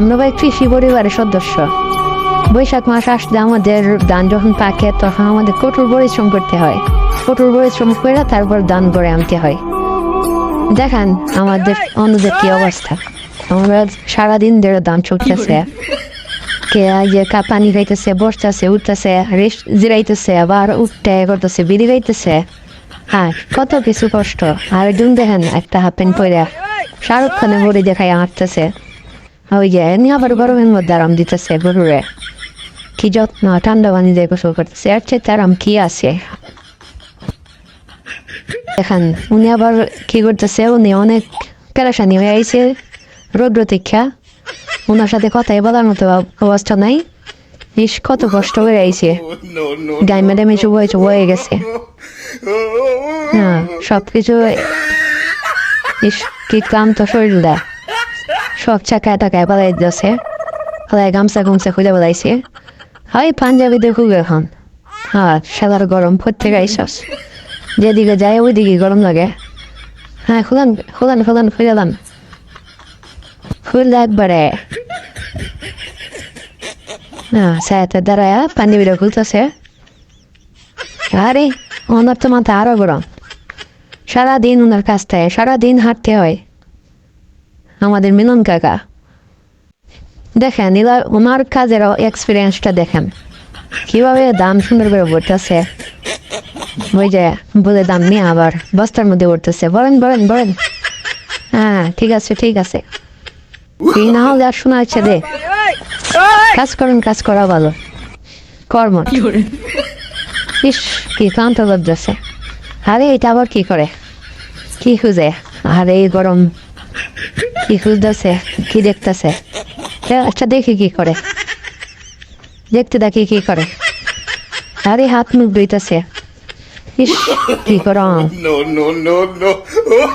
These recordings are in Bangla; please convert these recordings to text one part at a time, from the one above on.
আমরা কৃষি পরিবারের সদস্য। বৈশাখ মাস আসলে আমাদের ধান যখন পাকে, তখন আমাদের কঠোর পরিশ্রম করতে হয়। কঠোর পরিশ্রম করে তারপর দান করে আনতে হয়। দেখেন আমাদের অন্যদের কি অবস্থা। আমরা সারাদিন ধরে ধান চলতেছে। কে যে কা পানি খাইতেছে, বসতেছে, উঠতেছে রেস্ট জিরাইতেছে, আবার উঠতে করতেছে, বিড়ি গাইতেছে হ্যাঁ কত কিছু কষ্ট। আর একজন দেখেন, একটা হাফ প্যান্ট পরে শাহরুখ খানের বড়ি দেখায় হাঁটতেছে। ওই যে এমনি আবার গরমের মধ্যে আরাম দিতেছে গরুরে কি যত্ন ঠান্ডা পানি দিয়ে গোসল করতেছে এর চেয়ে তার আরাম কি আছে দেখেন উনি আবার কি করতেছে উনি অনেক পেরেশানি হয়ে আইছে রৌদ্র তীক্ষা ওনার সাথে কথাই বলার মতো অবস্থা নাই ইস কত কষ্ট করে আইছে. গাই ম্যাডামে চুবয়ে চুবয়ে গেছে হ্যাঁ সব কিছু ইস কি ক্লান্ত শরীরটা সব চাকায় টাকায় পালাই যাচ্ছে। পালাই গামছা গামছা খুলে বেলাইছে, হাই পাঞ্জাবি দেখুক এখন। হ্যাঁ সাদার গরম প্রত্যেক আইসস। যেদিকে যায় ওইদিকে গরম লাগে। হ্যাঁ খুলান খুলান খুলান খুলালাম খুললে একবারে না, সায়াতে দাঁড়ায় পাঞ্জাবিটা খুলতেছে। আরে, ওনার তো মাথা আরও গরম। সারাদিন ওনার কাছ থেকে সারাদিন হাঁটতে হয়। আমাদের মিলন কাকা। দেখেন এলা ওনার কাজের এক্সপিরিয়েন্সটা দেখেন। কীভাবে দাম সুন্দর করে বলতেছে ওই যে বলে দাম নিয়ে আবার বস্তার মধ্যে উঠতেছে বলেন বলেন বলেন। হ্যাঁ ঠিক আছে ঠিক আছে। এই না হলে আর শোনা যাচ্ছে দে। কাজ করুন কাজ করা ভালো। কর্ম। ইস কি ক্লান্ত লাগতেছে আরে এটা আবার কি করে? কি খুঁজে? আরে এই গরম। কি খুঁজতেছে কি দেখতেছে? আচ্ছা দেখি কি করে। দেখতে দেখি কি করে। আরে হাত মুখ ধুইতেছে। ইস কি no.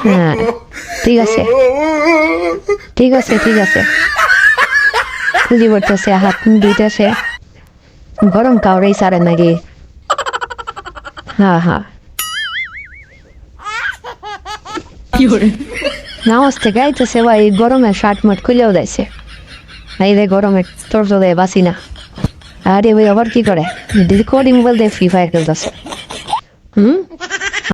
হ্যাঁ ঠিক আছে। ঠিক আছে ঠিক আছে। খুঁজি পড়তেছে হাত মুখ ধুইতেছে। গরম কাউরেই সারে নাকি হ্যাঁ হ্যাঁ নামাজ থেকে আইতেছে ভাই গরমে শার্ট মাট খুলেও দেয়ছে এই রে গরমে তোর চলে বাসি না আরে ভাই আবার কি করে দিদি কোডি মোবাইল দিয়ে ফ্রি ফায়ার খেলতেছে হুম